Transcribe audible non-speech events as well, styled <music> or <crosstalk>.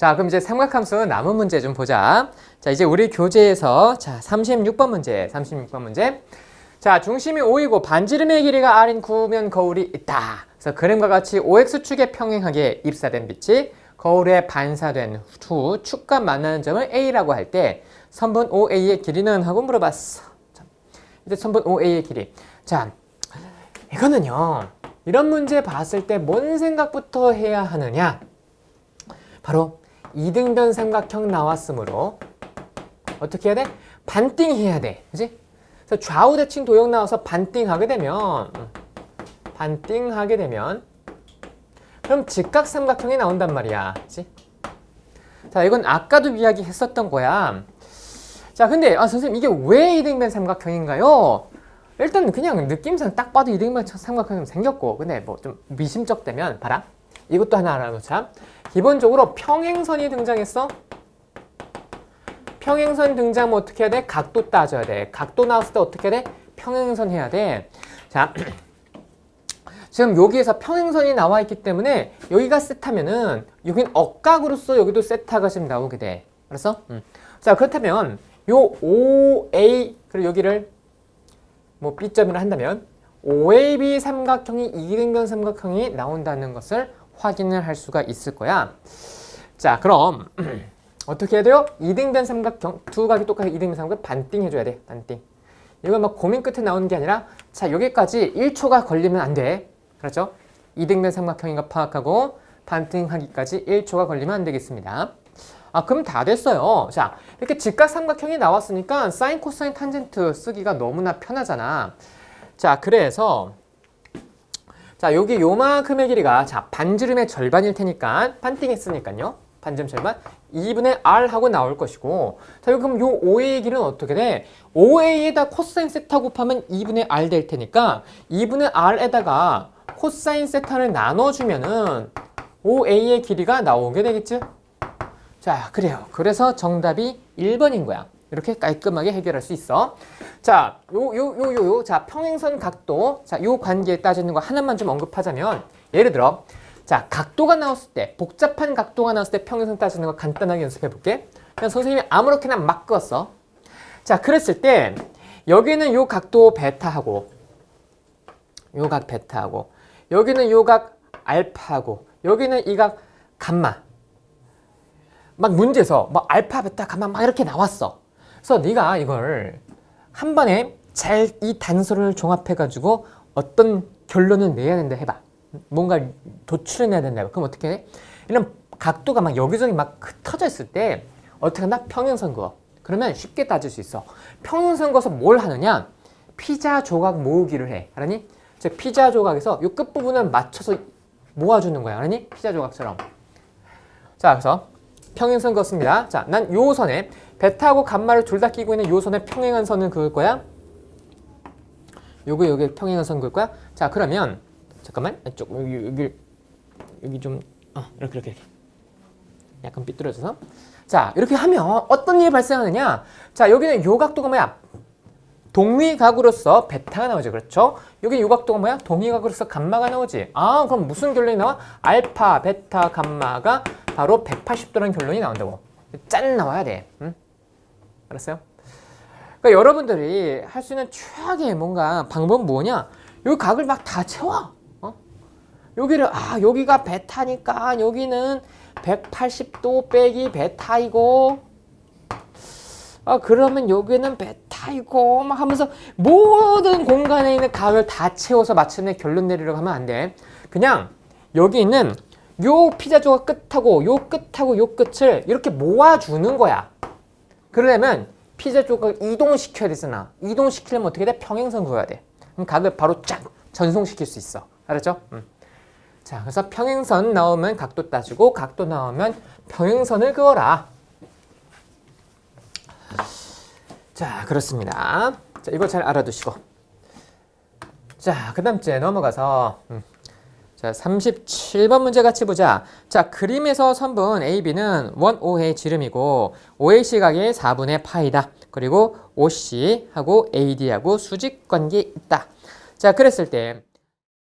자, 그럼 이제 삼각함수 남은 문제 좀 보자. 자, 이제 우리 교재에서 자, 36번 문제, 36번 문제. 자, 중심이 5이고 반지름의 길이가 R인 구면 거울이 있다. 그래서 그림과 같이 OX축에 평행하게 입사된 빛이 거울에 반사된 후 축과 만나는 점을 A라고 할 때 선분 OA의 길이는 하고 물어봤어. 자, 이제 선분 OA의 길이. 자, 이거는요. 이런 문제 봤을 때 뭔 생각부터 해야 하느냐? 바로 이등변 삼각형 나왔으므로 어떻게 해야 돼? 반띵해야 돼. 그지? 그래서 좌우 대칭 도형 나와서 반띵하게 되면 음, 반띵하게 되면 그럼 직각 삼각형이 나온단 말이야. 그지? 자, 이건 아까도 이야기했었던 거야. 자, 근데 아 선생님 이게 왜 이등변 삼각형인가요? 일단 그냥 느낌상 딱 봐도 이등변 삼각형이 생겼고 근데 뭐 좀 미심쩍 되면 봐라. 이것도 하나 알아놓자. 기본적으로 평행선이 등장했어. 평행선 등장하면 어떻게 해야 돼? 각도 따져야 돼. 각도 나왔을 때 어떻게 해야 돼? 평행선 해야 돼. 자, <clears throat> 지금 여기에서 평행선이 나와 있기 때문에 여기가 세타면은 여긴 억각으로서 여기도 세타가 지금 나오게 돼. 알았어? 음. 자, 그렇다면 요 OA 그리고 여기를 뭐 B점이라 한다면 OAB 삼각형이 이등변 삼각형이 나온다는 것을 확인을 할 수가 있을 거야. 자, 그럼 <clears throat> 어떻게 해야 돼요? 이등변 삼각형 두 각이 똑같은 이등변 삼각형 반띵 해줘야 돼. 반띵. 이건 막 고민 끝에 나오는 게 아니라 자 여기까지 1초가 걸리면 안 돼. 그렇죠? 이등변 삼각형인 거 파악하고 반띵하기까지 1초가 걸리면 안 되겠습니다. 아 그럼 다 됐어요. 자 이렇게 직각 삼각형이 나왔으니까 사인, 코사인, 탄젠트 쓰기가 너무나 편하잖아. 자 그래서 자 여기 요만큼의 길이가 자 반지름의 절반일 테니까 반띵했으니까요. 반지름 절반 2분의 r 하고 나올 것이고 자 그럼 요 5a의 길은 어떻게 돼? 5a에다 코사인 세타 곱하면 2분의 r 될 테니까 2분의 r에다가 코사인 세타를 나눠주면은 5a의 길이가 나오게 되겠지? 자, 그래요. 그래서 정답이 1번인 거야. 이렇게 깔끔하게 해결할 수 있어. 자, 요, 요, 요, 요, 요. 자, 평행선 각도. 자, 요 관계에 따지는 거 하나만 좀 언급하자면, 예를 들어, 자, 각도가 나왔을 때, 복잡한 각도가 나왔을 때 평행선 따지는 거 간단하게 연습해 볼게. 그냥 선생님이 아무렇게나 막 그었어. 자, 그랬을 때, 여기는 요 각도 베타하고, 요 각 베타하고, 여기는 요 각 알파하고, 여기는 이 각 감마. 막 문제에서 막 알파, 베타, 감마 막 이렇게 나왔어. 그래서 네가 이걸 한 번에 잘 이 단서를 종합해 가지고 어떤 결론을 내야 된다 해봐. 뭔가 도출해내야 된다. 해봐. 그럼 어떻게 해? 이런 각도가 막 여기저기 막 흩어져 있을 때 어떻게 하나 평행선 그어. 그러면 쉽게 따질 수 있어. 평행선 그어서 뭘 하느냐? 피자 조각 모으기를 해. 알았니? 즉 피자 조각에서 이 끝부분을 맞춰서 모아주는 거야. 알았니? 피자 조각처럼. 자, 그래서 평행선 그었습니다. 자, 난 요 선에 베타하고 감마를 둘 다 끼고 있는 요 선에 평행한 선을 그을 거야. 요거 여기 평행한 선 그을 거야. 자, 그러면 잠깐만. 쪽 여기 여기 여기 좀 어, 이렇게 이렇게. 약간 삐뚤어져서. 자, 이렇게 하면 어떤 일이 발생하느냐? 자, 여기는 요 각도가 뭐야? 동위각으로서 베타가 나오죠. 그렇죠? 여기 요 각도가 뭐야? 동위각으로서 감마가 나오지. 아, 그럼 무슨 결론이 나와? 알파, 베타, 감마가 바로 180도라는 결론이 나온다고. 짠 나와야 돼. 응? 알았어요? 그러니까 여러분들이 할 수 있는 최악의 뭔가 방법은 뭐냐? 요 각을 막 다 채워. 어? 여기를 아 여기가 베타니까 여기는 180도 빼기 베타이고 아 그러면 여기는 베타이고 막 하면서 모든 공간에 있는 각을 다 채워서 맞추는 결론 내리려고 하면 안 돼. 그냥 여기 있는 요 피자 조각 끝하고 요 끝하고 요 끝을 이렇게 모아주는 거야. 그러려면 피자 조각 이동시켜야 되잖아. 이동시키려면 어떻게 돼? 평행선 그어야 돼. 그럼 각을 바로 쫙 전송시킬 수 있어. 알았죠? 음. 자, 그래서 평행선 나오면 각도 따지고 각도 나오면 평행선을 그어라. 자, 그렇습니다. 자, 이거 잘 알아두시고. 자, 그 다음 주에 넘어가서 음. 자, 37번 문제 같이 보자. 자, 그림에서 선분 AB는 원 OA 지름이고 OA 시각의 4분의 파이다. 그리고 OC하고 AD하고 수직 관계 있다. 자, 그랬을 때